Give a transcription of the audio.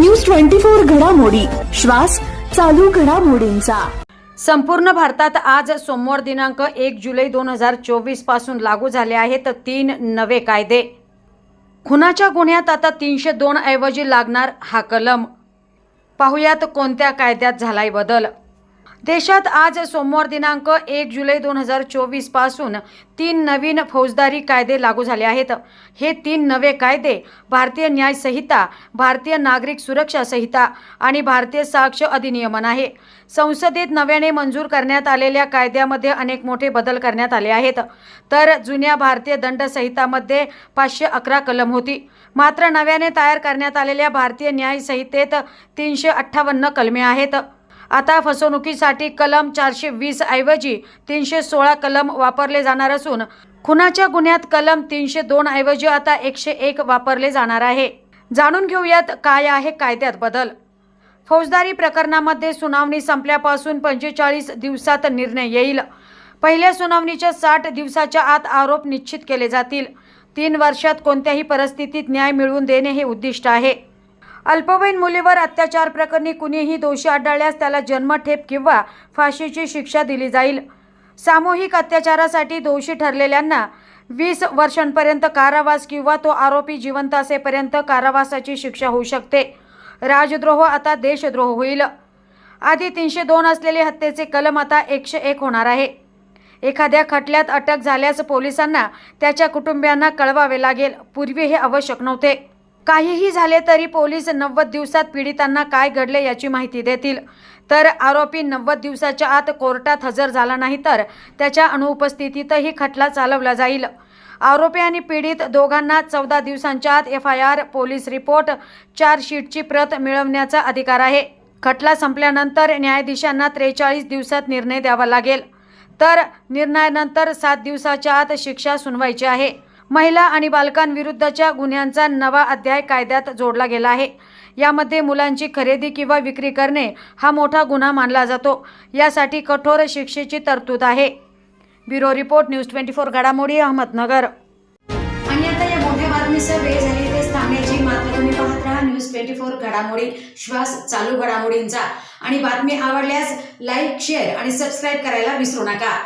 News twenty four घडामोडी. श्वास चालू घडामोडींचा. संपूर्ण भारतात आज सोमवार दिनांक एक जुलै दोन हजार चोवीसपासून लागू झाले आहेत तीन नवे कायदे. खुनाच्या गुन्ह्यात आता तीनशे दोन ऐवजी लागणार हा कलम. पाहुयात कोणत्या कायद्यात झालाय बदल. देशात आज सोमवार दिनांक एक जुलै दोन हजार चोवीसपासून तीन नवीन फौजदारी कायदे लागू झाले आहेत. हे तीन नवे कायदे भारतीय न्याय संहिता भारतीय नागरिक सुरक्षा संहिता आणि भारतीय साक्ष अधिनियमन आहे. संसदेत नव्याने मंजूर करण्यात आलेल्या कायद्यामध्ये अनेक मोठे बदल करण्यात आले आहेत. तर जुन्या भारतीय दंड संहितामध्ये पाचशे अकरा कलम होती. मात्र नव्याने तयार करण्यात आलेल्या भारतीय न्याय संहितेत तीनशे अठ्ठावन्न कलमे आहेत. आता फसवणुकीसाठी कलम चारशे वीस ऐवजी तीनशे सोळा कलम वापरले जाणार असून खुनाच्या गुन्ह्यात कलम तीनशे दोन ऐवजी आता एकशे एक वापरले जाणार आहे. जाणून घेऊयात काय आहे कायद्यात बदल. फौजदारी प्रकरणामध्ये सुनावणी संपल्यापासून पंचेचाळीस दिवसात निर्णय येईल. पहिल्या सुनावणीच्या साठ दिवसाच्या आत आरोप निश्चित केले जातील. तीन वर्षात कोणत्याही परिस्थितीत न्याय मिळवून देणे हे उद्दिष्ट आहे. अल्पवयीन मुलीवर अत्याचार प्रकरणी कुणीही दोषी आढळल्यास त्याला जन्मठेप किंवा फाशीची शिक्षा दिली जाईल. सामूहिक अत्याचारासाठी दोषी ठरलेल्यांना वीस वर्षांपर्यंत कारावास किंवा तो आरोपी जिवंत असेपर्यंत कारावासाची शिक्षा होऊ शकते. राजद्रोह आता देशद्रोह होईल. आधी तीनशे दोन असलेले हत्येचे कलम आता एकशे एक होणार आहे. एखाद्या खटल्यात अटक झाल्यास पोलिसांना त्याच्या कुटुंबियांना कळवावे लागेल. पूर्वी हे आवश्यक नव्हते. काहीही झाले तरी पोलीस नव्वद दिवसात पीडितांना काय घडले याची माहिती देतील. तर आरोपी नव्वद दिवसाच्या आत कोर्टात हजर झाला नाही तर त्याच्या अनुपस्थितीतही खटला चालवला जाईल. आरोपी आणि पीडित दोघांना चौदा दिवसांच्या आत F I R police report चार्जशीटची प्रत मिळवण्याचा अधिकार आहे. खटला संपल्यानंतर न्यायाधीशांना त्रेचाळीस दिवसात निर्णय द्यावा लागेल. तर निर्णयानंतर सात दिवसाच्या आत शिक्षा सुनवायची आहे. महिला आणि बालकांविरुद्धच्या गुन्ह्यांचा नवा अध्याय कायद्यात जोडला गेला आहे. यामध्ये मुलांची खरेदी किंवा विक्री करणे हा मोठा गुन्हा मानला जातो. यासाठी कठोर शिक्षेची तरतूद आहे. Bureau report news twenty four घडामोडी अहमदनगर. आणि आता या मोठ्या बातमीसह वेळ झाली थांबण्याची मात्र तुम्ही पाहत राहा न्यूज ट्वेंटी फोर घडामोडी श्वास चालू घडामोडींचा. आणि बातमी आवडल्यास लाईक शेअर आणि सबस्क्राईब करायला विसरू नका.